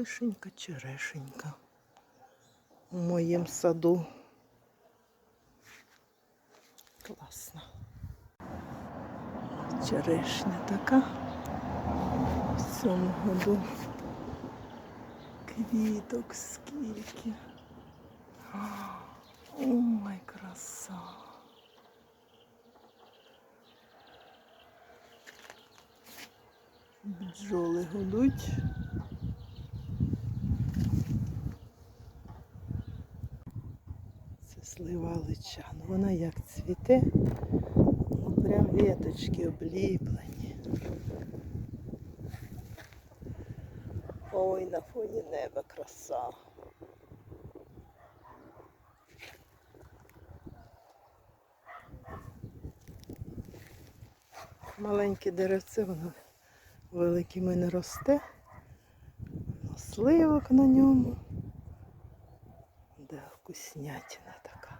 вишенька, черешенька. У моєму саду. Класно. Черешня така. В цьому году. Квіток скільки. Ой, краса. Бджоли гудуть. Слива личан. Вона як цвіте, ну прям віточки обліплені. Ой, на фоні неба краса. Маленьке деревце, воно великими не росте. Сливок на ньому. Де вкуснятина така.